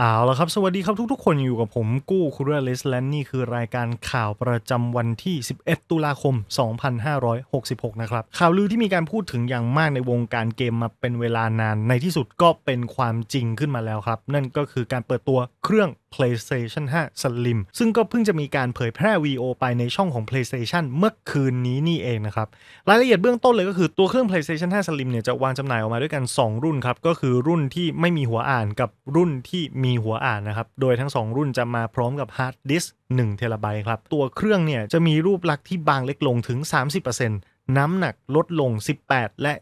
เอาละครับ สวัสดีครับทุกๆ คนอยู่กับผมกู้คูเรลิสและนี่คือรายการข่าวประจำวันที่ 11 ตุลาคม 2566 นะครับ ข่าวลือที่มีการพูดถึงอย่างมากในวงการเกมมาเป็นเวลานานในที่สุดก็เป็นความจริงขึ้นมาแล้วครับ นั่นก็คือการเปิดตัวเครื่อง PlayStation 5 Slim ซึ่งก็เพิ่งจะมีการเผยแพร่ VO ไปในช่องของ PlayStation เมื่อคืนนี้นี่เองนะครับ รายละเอียดเบื้องต้นเลยก็คือตัวเครื่อง PlayStation 5 Slim เนี่ยจะวางจำหน่ายออกมาด้วยกัน 2 รุ่นครับ ก็คือรุ่นที่ไม่มีหัวอ่านกับรุ่นที่มีหัวอ่านนะครับ โดยทั้ง 2 รุ่นจะมาพร้อมกับฮาร์ดดิสก์1เทราไบต์ครับ ตัวเครื่องเนี่ยจะมีรูปลักษณ์ที่บางเล็กลงถึง 30%น้ำหนักลดลง 18 และ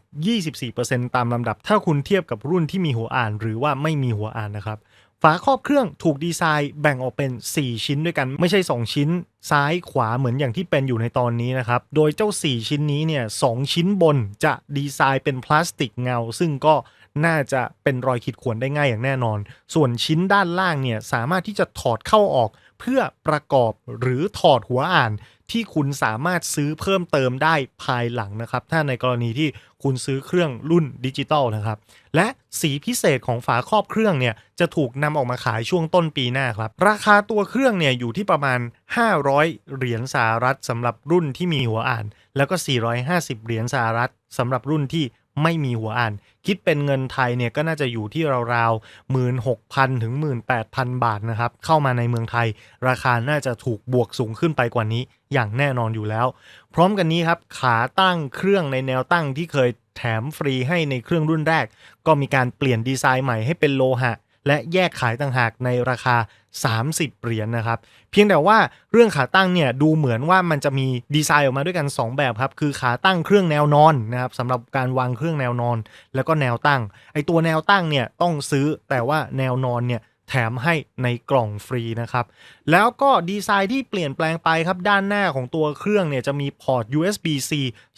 24%ตามลำดับ ถ้าคุณเทียบกับรุ่นที่มีหัวอ่าน หรือว่าไม่มีหัวอ่านนะครับ ฝาครอบเครื่องถูกดีไซน์แบ่งออกเป็น 4 ชิ้นด้วยกัน ไม่ใช่ 2 ชิ้น ซ้ายขวาเหมือนอย่างที่เป็นอยู่ในตอนนี้นะครับ โดยเจ้า 4 ชิ้นนี้เนี่ยสชิ้นบนจะดีไซน์เป็นพลาสติกเงา ซึ่งก็น่าจะเป็นรอยขีดข่วนได้ง่ายอย่างแน่นอน ส่วนชิ้นด้านล่างเนี่ยสามารถที่จะถอดเข้าออก เพื่อประกอบหรือถอดหัวอ่านที่คุณสามารถซื้อเพิ่มเติมได้ภายหลังนะครับ ถ้าในกรณีที่คุณซื้อเครื่องรุ่นดิจิตอลนะครับ และสีพิเศษของฝาครอบเครื่องเนี่ยจะถูกนำออกมาขายช่วงต้นปีหน้าครับ ราคาตัวเครื่องเนี่ยอยู่ที่ประมาณ 500 เหรียญสหรัฐสำหรับรุ่นที่มีหัวอ่าน แล้วก็ 450 เหรียญสหรัฐสำหรับรุ่นที่ ไม่มีหัวอ่าน คิดเป็นเงินไทยเนี่ยก็น่าจะอยู่ที่ราวๆ16,000ถึง18,000บาทนะครับ เข้ามาในเมืองไทย ราคาน่าจะถูกบวกสูงขึ้นไปกว่านี้ อย่างแน่นอนอยู่แล้ว พร้อมกันนี้ครับขาตั้งเครื่องในแนวตั้งที่เคยแถมฟรีให้ในเครื่องรุ่นแรก ก็มีการเปลี่ยนดีไซน์ใหม่ให้เป็นโลหะ และแยกขายต่างหากในราคา 30 เหรียญนนะครับ เพียงแต่ว่าเรื่องขาตั้งเนี่ยดูเหมือนว่ามันจะมีดีไซน์ออกมาด้วยกัน 2 แบบครับ คือขาตั้งเครื่องแนวนอนนะครับสำหรับการวางเครื่องแนวนอน แล้วก็แนวตั้ง ไอตัวแนวตั้งเนี่ยต้องซื้อแต่ว่าแนวนอนเนี่ย แถมให้ในกล่องฟรีนะครับ แล้วก็ดีไซน์ที่เปลี่ยนแปลงไปครับ ด้านหน้าของตัวเครื่องเนี่ยจะมีพอร์ต USB-C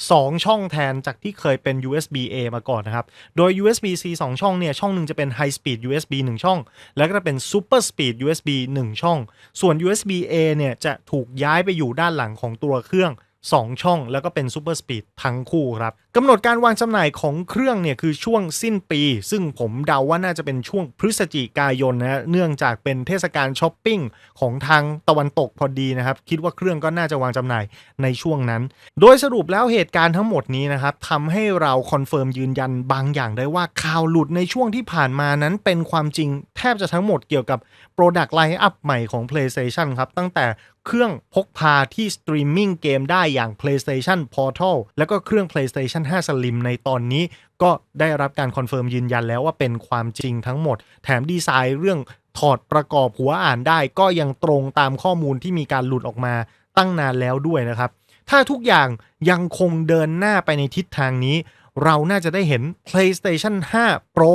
2 ช่องแทนจากที่เคยเป็น USB-A มาก่อนนะครับ โดย USB-C 2 ช่องเนี่ยช่องหนึ่งจะเป็น High Speed USB 1 ช่อง แล้วก็จะเป็น Super Speed USB 1 ช่อง ส่วน USB-A เนี่ยจะถูกย้ายไปอยู่ด้านหลังของตัวเครื่อง 2 ช่อง แล้วก็เป็นซูเปอร์สปีดทั้งคู่ครับ กำหนดการวางจำหน่ายของเครื่องเนี่ยคือช่วงสิ้นปี ซึ่งผมเดาว่าน่าจะเป็นช่วงพฤศจิกายนนะเนื่องจากเป็นเทศกาลช้อปปิ้งของทางตะวันตกพอดีนะครับ คิดว่าเครื่องก็น่าจะวางจำหน่ายในช่วงนั้น โดยสรุปแล้วเหตุการณ์ทั้งหมดนี้นะครับทำให้เราคอนเฟิร์มยืนยันบางอย่างได้ว่าข่าวหลุดในช่วงที่ผ่านมานั้นเป็นความจริงแทบจะทั้งหมดเกี่ยวกับ Product Line Up ใหม่ของ PlayStation ครับตั้งแต่เครื่องพกพาที่สตรีมมิ่งเกมได้อย่าง PlayStation Portal แล้วก็เครื่อง PlayStation 5 Slim ในตอนนี้ก็ได้รับการคอนเฟิร์มยืนยันแล้วว่าเป็นความจริงทั้งหมด แถมดีไซน์เรื่องถอดประกอบหัวอ่านได้ ก็ยังตรงตามข้อมูลที่มีการหลุดออกมาตั้งนานแล้วด้วยนะครับ ถ้าทุกอย่างยังคงเดินหน้าไปในทิศทางนี้ เราน่าจะได้เห็น PlayStation 5 Pro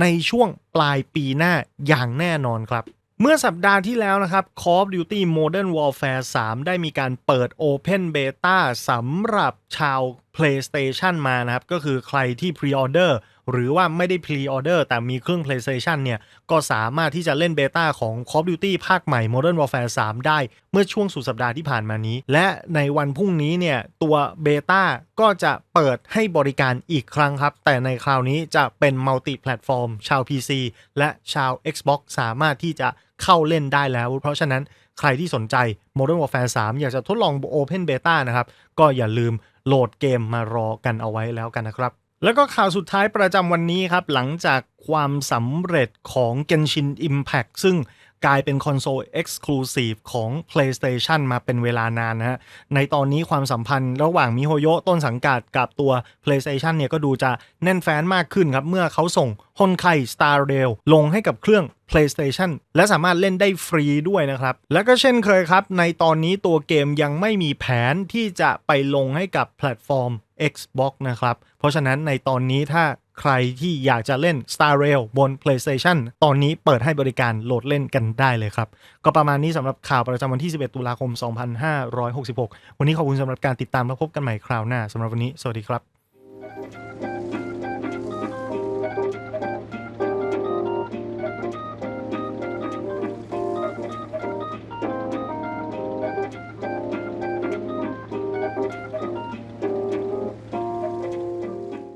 ในช่วงปลายปีหน้าอย่างแน่นอนครับ เมื่อสัปดาห์ที่แล้วนะครับ Call of Duty Modern Warfare 3 ได้มีการเปิด Open Beta สำหรับชาว PlayStation มานะครับ ก็คือใครที่ Pre-order หรือว่าไม่ได้ Pre-order แต่มีเครื่อง PlayStation เนี่ย ก็สามารถที่จะเล่นเบต้าของ Call of Duty ภาคใหม่ Modern Warfare 3 ได้ เมื่อช่วงสุดสัปดาห์ที่ผ่านมานี้ และในวันพรุ่งนี้เนี่ย ตัวเบต้าก็จะเปิดให้บริการอีกครั้งครับ แต่ในคราวนี้จะเป็นมัลติแพลตฟอร์มชาว PC และชาว Xbox สามารถที่จะเข้าเล่นได้แล้ว เพราะฉะนั้นใครที่สนใจ Modern Warfare 3 อยากจะทดลอง Open Beta นะครับ ก็อย่าลืมโหลดเกมมารอกันเอาไว้แล้วกันนะครับ แล้วก็ข่าวสุดท้ายประจำวันนี้ครับ หลังจากความสำเร็จของ Genshin Impact ซึ่ง กลายเป็นคอนโซล Exclusive ของ PlayStation มาเป็นเวลานานนะฮะ ในตอนนี้ความสัมพันธ์ระหว่างมิโฮโยต้นสังกัดกับตัว PlayStation เนี่ยก็ดูจะแน่นแฟ้นมากขึ้นครับ เมื่อเขาส่งฮอนไค Star Rail ลงให้กับเครื่อง PlayStation และสามารถเล่นได้ฟรีด้วยนะครับ แล้วก็เช่นเคยครับ ในตอนนี้ตัวเกมยังไม่มีแผนที่จะไปลงให้กับแพลตฟอร์ม Xbox นะครับ เพราะฉะนั้นในตอนนี้ถ้า ใครที่อยากจะเล่น Star Rail บน PlayStation ตอนนี้เปิดให้บริการโหลดเล่นกันได้เลยครับ ก็ประมาณนี้สำหรับข่าวประจำวันที่ 11 ตุลาคม 2566 วันนี้ขอบคุณสำหรับการติดตามและพบกันใหม่คราวหน้าสำหรับวันนี้ สวัสดีครับ